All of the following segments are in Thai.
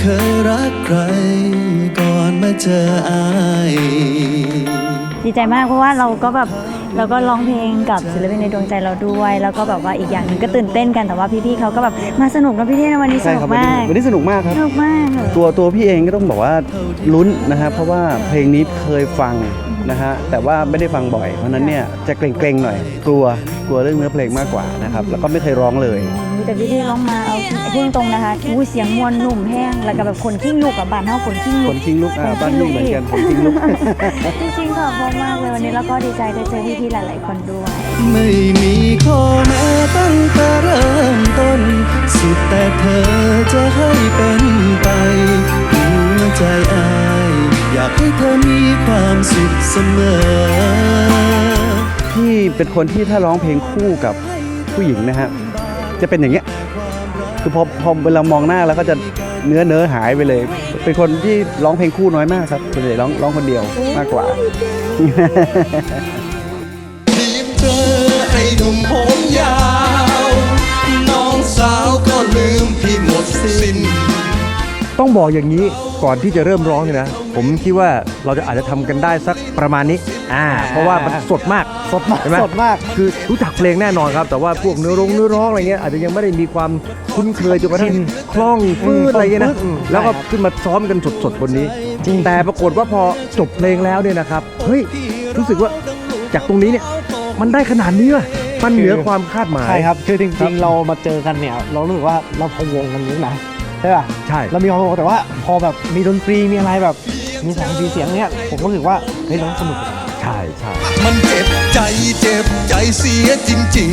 เคยรักใคร ก่อนมาเจออายดีใจมากเพราะว่าเราก็แบบเราก็ร้องเพลงกับศิลปินในดวงใจเราด้วย แล้วก็แบบว่าอีกอย่างหนึ่งก็ตื่นเต้นกันแต่ว่าพี่ๆเขาก็แบบมาสนุกนะพี่เท่ในวันนี้สใช่นุครักบวันมานี้กวันนี้สนุกมากครับสนุกมากเลยตัวตัวพี่เองก็ต้องบอกว่าลุ้นนะครับเพราะว่าเพลงนี้เคยฟัง นะฮะแต่ว่าไม่ได้ฟังบ่อยเพราะฉะนั้นเนี่ยจะเกรงๆหน่อย กลัวกลัวเรื่องเนื้อเพลงมากกว่านะครับแล้วก็ไม่เคยร้องเลย มีแต่พี่ๆร้องมาเอาพูดตรงๆนะคะอู้เสียงมวลหนุ่มแห้งแล้วก็แบบคนขิ้งลูกกับบานเท่าคนขิ้งคลูนกทิ้งลุกอ่าบ้านนี่เหมือนกันคนทิ้งลุกจริงๆค่ะเพราะมากเลยวันนี้แล้วก็ดีใจได้เจอพี่ๆหลาย ๆ คนด้วย ไม่มีข้อแม้ตั้งแต่เริ่มต้น สุดแต่เธอากให้เธอมีความสุขเสมอที่เป็นคนที่ถ้าร้องเพลงคู่กับผู้หญิงนะฮะจะเป็นอย่างเงี้ยคือพอพอเวลามองหน้าแล้วก็จะเนื้อเนื้อหายไปเลย เป็นคนที่ร้องเพลงคู่น้อยมากครับส่วนใหญ่ร้องร้องคนเดียวมากกว่าทีมเธอไอ้หนุ่มผมยาว ต้องบอกอย่างนี้ก่อนที่จะเริ่มร้องเนี่ยนะ ผมคิดว่าเราจะอาจจะทำกันได้สักประมาณนี้อ่าเพราะว่ามันสดมากสดมากใช่ไหมสดมาก คือรู้จักเพลงแน่นอนครับ แต่ว่าพวกเนื้อร้องเนื้อร้องอะไรเงี้ยอาจจะยังไม่ได้มีความคุ้นเคยจนกระทั่งคล่องฟืดอะไรเงี้ยนะอืม แล้วก็ใช่ครับขึ้นมาซ้อมกันสดๆบนนี้ จริง แต่ปรากฏว่าพอจบเพลงแล้วเนี่ยนะครับเฮ้ยรู้สึกว่าจากตรงนี้เนี่ยมันได้ขนาดนี้ว่ะมันเหนือความคาดหมาย ใช่ครับ คือจครัริงบๆเรามาเจอกันเนี่ย เรารู้สึกว่าเราพะวงกันนี้นะใช่ป่ะใช่ เรามีความพะวงแต่ว่าพอแบบมีดนตรีมีอะไรแบบมีแสงสีเสียงเนี่ยผมก็รู้สึกว่าเฮ้ยเราสนุกใช่ใช่มันเจ็บใจเจ็บใจเสียจริง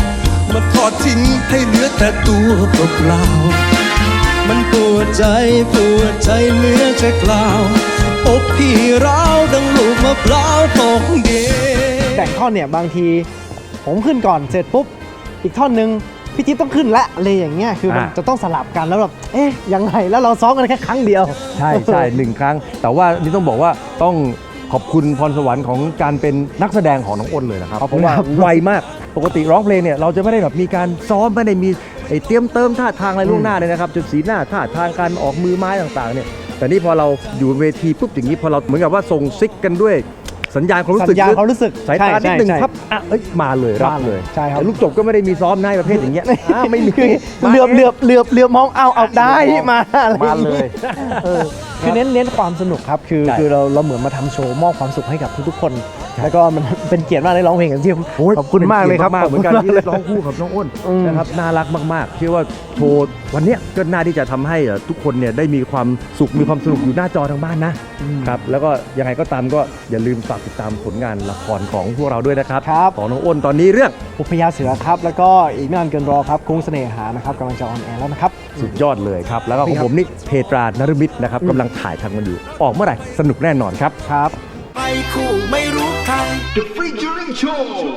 ๆ มันทอดทิ้งให้เหลือแต่ตัวเปล่าๆมันปวดใจปวดใจเหลือจะกล่าวอกพี่ร้าวดังลูกมะพร้าวตกเดียวแต่งท่อนเนี่ยบางที ผมขึ้นก่อนเสร็จปุ๊บ อีกท่อนหนึ่ง พี่จิ๊บต้องขึ้นละอะไรอย่างเงี้ยคือมันอ่า จะต้องสลับกันแล้วแบบเอ๊ะยังไงแล้วเราซ้อมกันแค่ครั้งเดียว ใช่ใช่หนึ่งครั้ง แต่ว่านี่ต้องบอกว่าต้องขอบคุณพรสวรรค์ของการเป็นนักแสดงของน้องอ้นเลยนะครับ ขอบเพคุณราะว่าครับ ไวมากปกติร้องเพลงเนี่ยเราจะไม่ได้แบบมีการซ้อมไม่ได้มีไอ้เตรียมเติมท่าทางอะไรล่วงหน้าเลยนะครับจนสีหน้าท่าทางการออกมือไม้ต่างๆเนี่ยแต่นี่พอเราอยู่บนเวทีปุ๊บอย่างนี้พอเราเหมือนกับว่าส่งซิกกันด้วย สัญญาณความรู้สัสึกญญาณความรู้สึกสายตานิดหนึ่งใช่ใช่ ครับอะเอ้ยมาเลยรับมาเลเลยยใช่ครับ แต่ลูกจบก็ไม่ได้มีซ้อมในประเภทอย่างเงี้ยอะไม่มีเหลือบเหลือบเหลือบเหลือบมองเอาเอาได้มาอะไรมาเลยเออคือเน้นเน้นความสนุกครับ คือใช่ คือเราเราเหมือนมาทำโชว์มอบความสุขให้กับทุกๆคน แล้วก็มันเป็นเกียรติมากได้ร้องเพลงกับที่โอ้ยขอบคุณมากเลยครับมากเหมือนกันขบที่คุณได้มากร้องคู่กับน้องอ้นอืมนะครับน่ารักมากๆเชื่อว่าโชว์วันเนี้ยก็น่าที่จะทำให้เอ่อทุกคนเนี่ยได้มีความสุขมีความสนุกอยู่หน้าจอทางบ้านนะครับแล้วก็ยังไงก็ตามก็อย่าลืมฝากติดตามผลงานละครของพวกเราด้วยนะครับครับของน้องอ้นตอนนี้เรื่องอุพยาเสือครับ แล้วก็อีกไม่นานเกินรอครับกรุ้งเสน่หานะครับกำลังจะออนแอร์แล้วนะครับสุดยอดเลยครับ แล้วก็ของผมนี่เพตรานรมิตรนะครับกำลังถ่ายทำกันอยู่ ออกเมื่อไหร่สนุกแน่นอนครับครับ ไปคู่ไม่รู้ ใคร The Featuring Show